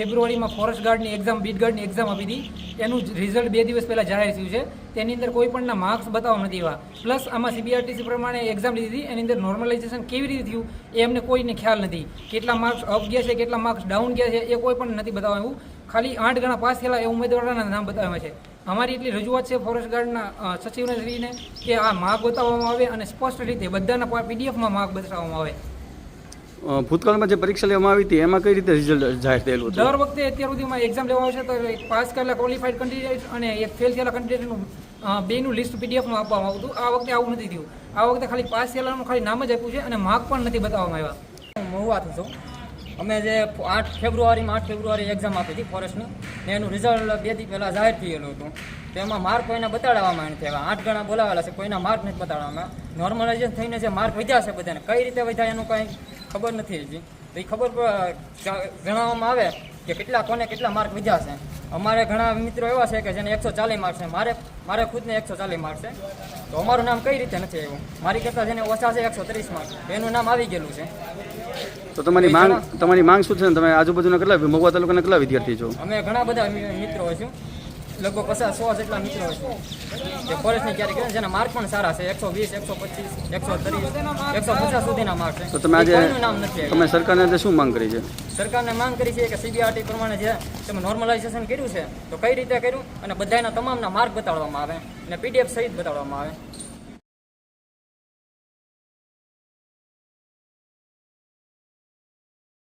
ફેબ્રુઆરીમાં ફોરેસ્ટ ગાર્ડની exam beat ગાર્ડની એક્ઝામ આપી હતી. એનું રિઝલ્ટ બે દિવસ પહેલાં જાહેર થયું છે. તેની અંદર કોઈ પણના માર્ક્સ બતાવવા નથી એવા. પ્લસ આમાં સીબીઆરટીસી પ્રમાણે એક્ઝામ લીધી હતી. એની અંદર નોર્મલાઇઝેશન કેવી રીતે થયું, એ એમને કોઈને ખ્યાલ નથી. કેટલા માર્ક્સ અપ ગયા છે, કેટલા માર્ક્સ ડાઉન ગયા છે, એ કોઈ પણ નથી બતાવવા એવું. ખાલી આઠ ગણા પાસ થયેલા એ ઉમેદવારોના નામ બતાવ્યા છે. અમારી એટલી રજૂઆત છે ફોરેસ્ટ ગાર્ડના સચિવને શ્રીને કે આ માર્ક બતાવવામાં આવે અને સ્પષ્ટ રીતે બધાના પીડીએફમાં માર્ક બતાવવામાં આવે. ભૂતકાળમાં જે પરીક્ષા લેવામાં આવી હતી એમાં કઈ રીતે રિઝલ્ટ જાહેર થયેલું દર વખતે અત્યાર સુધીમાં એક્ઝામ લેવામાં આવે છે તો એક પાસ કરેલા ક્વોલિફાઈડ કેન્ડિડેટ અને એક ફેલ થયેલા કેન્ડિડેટનું બેનું લિસ્ટ પીડીએફમાં આપવામાં આવતું. આ વખતે આવું નથી થયું. આ વખતે ખાલી પાસ થયેલાનું ખાલી નામ જ આપ્યું છે અને માર્ક પણ નથી બતાવવામાં આવ્યા. હું વાત છું અમે જે આઠ ફેબ્રુઆરીમાં, આઠ ફેબ્રુઆરી એક્ઝામ આપી હતી ફોરેસ્ટની ને એનું રિઝલ્ટ બે દી પહેલાં જાહેર થયેલું હતું. તેમાં માર્ક કોઈને બતાડવામાં નથી આવ્યા. આઠ ગણા બોલાવેલા છે, કોઈના માર્ક નથી બતાડવામાં નોર્મલાઇઝેશન થઈને જે માર્ક વધ્યા છે બધાને, કઈ રીતે વધ્યા એનું કાંઈ ખબર નથી હજી. તો એ ખબર જણાવવામાં આવે કે કેટલા, કોને કેટલા માર્ક વધ્યા છે. અમારે ઘણા મિત્રો એવા છે કે જેને એકસો ચાલીસ માર્ક છે. મારે મારે ખુદને એકસો ચાલીસ માર્ક છે. તો અમારું નામ કઈ રીતે નથી આવ્યું? મારી કરતાં જેને ઓછા છે, એકસો ત્રીસ માર્ક એનું નામ આવી ગયેલું છે. તો તમારી માંગ તમારી માંગ શું છે ને? તમે આજુબાજુના કેટલા મહુવા તાલુકાના કેટલા વિદ્યાર્થી છો? અમે ઘણા બધા મિત્રો છું લગભગ પચાસ સો જેટલા મિત્રો છું જે ફોરેસ્ટની તૈયારી કરે છે, જેના માર્ક પણ સારા છે. એકસો વીસ એકસો પચીસ એકસો ત્રીસ એકસો પચાસ સુધીના માર્ક છે. તો તમે આજે નામ નથી તમે સરકારને શું માંગ કરી છે? સરકારને માંગ કરી છે કે સીબીઆરટી પ્રમાણે જે તમે નોર્મલાઇઝેશન કર્યું છે તો કઈ રીતે કર્યું? અને બધાના તમામના માર્ક બતાડવામાં આવે. અને પીડીએફ સહિત બતાડવામાં આવે.